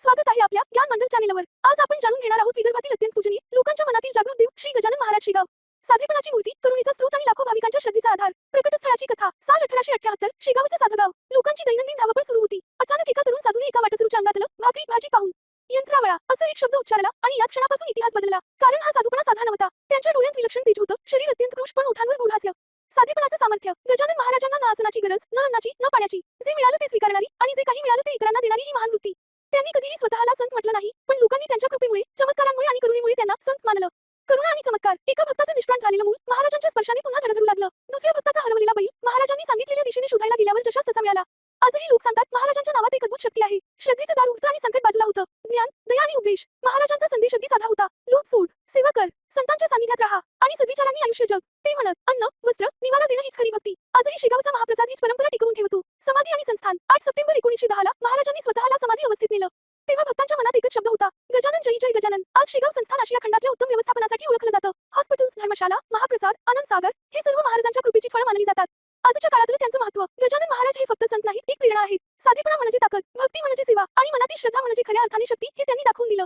स्वागत आहे आपल्या ज्ञान मंडळ चॅनेलवर आज आपण जाणून घेणार आहोत विदर्भातील अत्यंत पूजनीय लोकांच्या मनातील जागृत देव श्री गजानन महाराज शिगाव साधेपणाची मूर्ती करुणीचा स्रोत आणि लाखो भाविकांच्या श्रद्धेचा आधार. प्रकटस्थळाची कथा साल अठराशे अठ्याहत्तर शेगावचे साधगाव लोकांची दैनंदिन धावपळ सुरू होती. अचानक एका तरुण साधूने एका वाटसरूच्या अंगातलं भाकरी भाजी पाहून यंत्रावळा असं एक शब्द उच्चारला आणि याच क्षणापासून इतिहास बदलला. कारण हा साधूपणा साधा नव्हता. त्यांच्या डोळ्यात विलक्षण तेज होतं. शरीर अत्यंत कृष पण ओठांवर गुढास्य साधेपणाचं सामर्थ्य गजानन महाराजांना ना आसनाची गरज न अन्नाची न पाण्याची. जे मिळालं ते स्वीकारणारी आणि जे काही मिळालं ते इतरांना देणारी ही महान वृत्ती. त्यांनी कधीही स्वतःला संत म्हटलं नाही पण लोकांनी त्यांच्या कृपेमुळे चमत्कारांमुळे आणि करुणीमुळे त्यांना संत मानलं. करुणा आणि चमत्कार एका भक्ताचं निष्प्राण झालेलं मूल महाराजांच्या स्पर्शाने पुन्हा धडधडू लागलं. दुसऱ्या भक्ताचा हरवलेला बैल महाराजांनी सांगितलेल्या दिशेने शोधायला गेल्यावर जशास तसा मिळाला. आजही लोक सांगतात महाराजांच्या नावात एक अद्भुत शक्ती आहे. श्रद्धेचं दार उघडतं आणि संकट बाजूला होतं. ज्ञान दया आणि उपदेश महाराजांचा संदेश अगदी साधा होता. लोक सोड सेवा कर संतांच्या सानिध्यात राहा आणि सद्विचारांनी आयुष्य जग. ते म्हणत अन्न वस्त्र निवारा देणं हीच खरी भक्ती. आजही शेगावचा महाप्रसाद हीच परंपरा टिकवून ठेवतो. स्थान आठ सप्टेंबर एकोणीशे दहाला महाराजांनी स्वतःला समाधी अवस्थेत नेलं. तेव्हा भक्तांच्या मनात एकच शब्द होता गजानन जय जय गजानन. आज शेगाव संस्थान आशिया खंडातल्या उत्तम व्यवस्थापनासाठी ओळखलं जातं. हॉस्पिटल्स धर्मशाला महाप्रसाद आनंद सागर हे सर्व महाराजांच्या कृपेची फळ मानली जातात. आजच्या काळातलं त्यांचं महत्त्व गजानन महाराज हे फक्त संत नाहीत एक प्रेरणा आहे साधेपणा म्हणजे ताकद भक्ती म्हणजे सेवा आणि मनातील श्रद्धा म्हणजे खऱ्या अर्थाने शक्ती हे त्यांनी दाखवून दिलं.